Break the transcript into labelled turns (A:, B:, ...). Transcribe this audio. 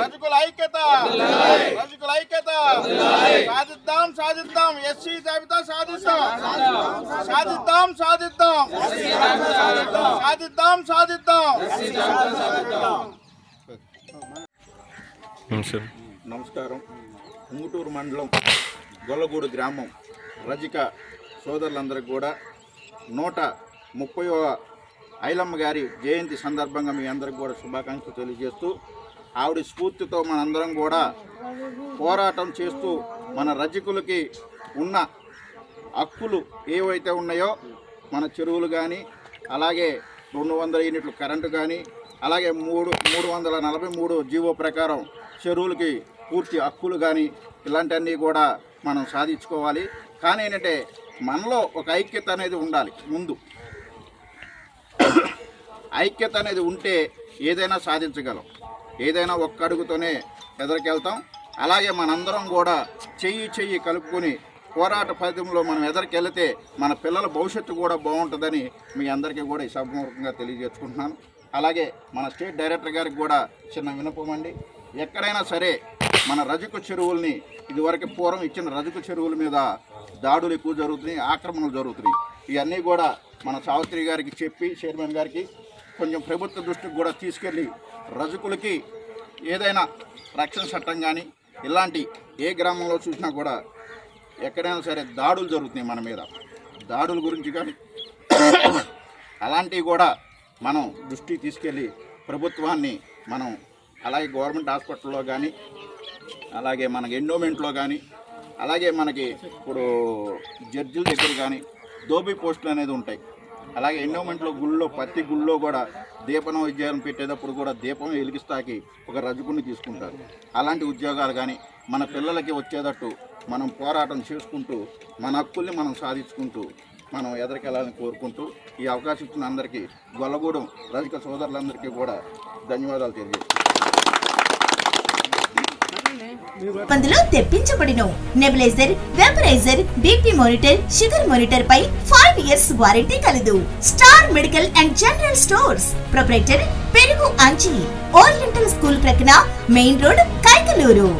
A: రజకుల ఐక్యత రజకుల ఐక్యత. సాధిద్దాం సాధిద్దాం. ఎస్సీ జాబితా సాధిస్తాం సాధిద్దాం సాధిద్దాం.
B: సాధిద్దాం సాధిద్దాం.
A: నమస్కారం. ఉంగుటూరు మండలం గొల్లగూడు గ్రామం రజిక సోదరులందరికీ కూడా నూట ముప్పై ఐలమ్మ గారి జయంతి సందర్భంగా మీ అందరికి కూడా శుభాకాంక్షలు తెలియజేస్తూ ఆవిడ స్ఫూర్తితో మనందరం కూడా పోరాటం చేస్తూ మన రజకులకి ఉన్న హక్కులు ఏవైతే ఉన్నాయో మన చెరువులు కానీ అలాగే రెండు వందల యూనిట్లు కరెంటు కానీ అలాగే మూడు మూడు వందల నలభై మూడు జీవో ప్రకారం చెరువులకి పూర్తి హక్కులు కానీ ఇలాంటివన్నీ కూడా మనం సాధించుకోవాలి. కానీ ఏంటంటే మనలో ఒక ఐక్యత అనేది ఉండాలి ముందు. ఐక్యత అనేది ఉంటే ఏదైనా సాధించగలం. ఏదైనా ఒక్క అడుగుతోనే ఎదరికెళ్తాం. అలాగే మనందరం కూడా చెయ్యి చెయ్యి కలుపుకొని పోరాట ఫలితంలో మనం ఎదరికెళ్తే మన పిల్లల భవిష్యత్తు కూడా బాగుంటుందని మీ అందరికీ కూడా ఈ సభమూర్ఖంగా తెలియజేసుకుంటున్నాను. అలాగే మన స్టేట్ డైరెక్టర్ గారికి కూడా చిన్న వినపమండి ఎక్కడైనా సరే మన రజకు చెరువుల్ని ఇదివరకు పూర్వం ఇచ్చిన రజకు చెరువుల మీద దాడులు ఎక్కువ జరుగుతున్నాయి ఆక్రమణలు జరుగుతున్నాయి. ఇవన్నీ కూడా మన సావిత్రి గారికి చెప్పి చైర్మన్ గారికి కొంచెం ప్రభుత్వ దృష్టికి కూడా తీసుకెళ్ళి రజకులకి ఏదైనా రక్షణ చట్టం కానీ ఇలాంటి ఏ గ్రామంలో చూసినా కూడా ఎక్కడైనా సరే దాడులు జరుగుతున్నాయి మన మీద. దాడుల గురించి కానీ అలాంటివి కూడా మనం దృష్టికి తీసుకెళ్ళి ప్రభుత్వాన్ని మనం అలాగే గవర్నమెంట్ హాస్పిటల్లో కానీ అలాగే మనకి ఎండోమెంట్లో కానీ అలాగే మనకి ఇప్పుడు జడ్జిల దగ్గర కానీ దోబీ పోస్టులు అనేది ఉంటాయి. అలాగే ఎండోమెంట్లో గుళ్ళో ప్రతి గుళ్ళో కూడా దీపన ఉద్యోగం పెట్టేటప్పుడు కూడా దీపం వెలిగిస్తాకి ఒక రజకుని తీసుకుంటారు. అలాంటి ఉద్యోగాలు కానీ మన పిల్లలకి వచ్చేటట్టు మనం పోరాటం చేసుకుంటూ మన హక్కుల్ని మనం సాధించుకుంటూ మనం ఎదరికెళ్ళాలని కోరుకుంటూ ఈ అవకాశం ఇచ్చిన అందరికీ గొల్లగూడెం రజక సోదరులందరికీ కూడా ధన్యవాదాలు తెలియజేస్తున్నాను.
C: పందులో తెప్పించబడిన. Nebulizer vaporizer BP monitor sugar monitor పై ఫైవ్ ఇయర్స్ వారంటీ కలదు. Star medical and general stores. Proprietor పెరుగు అంచి ఓరియంటల్ స్కూల్ ప్రక్కన మెయిన్ రోడ్ కైకలూరు.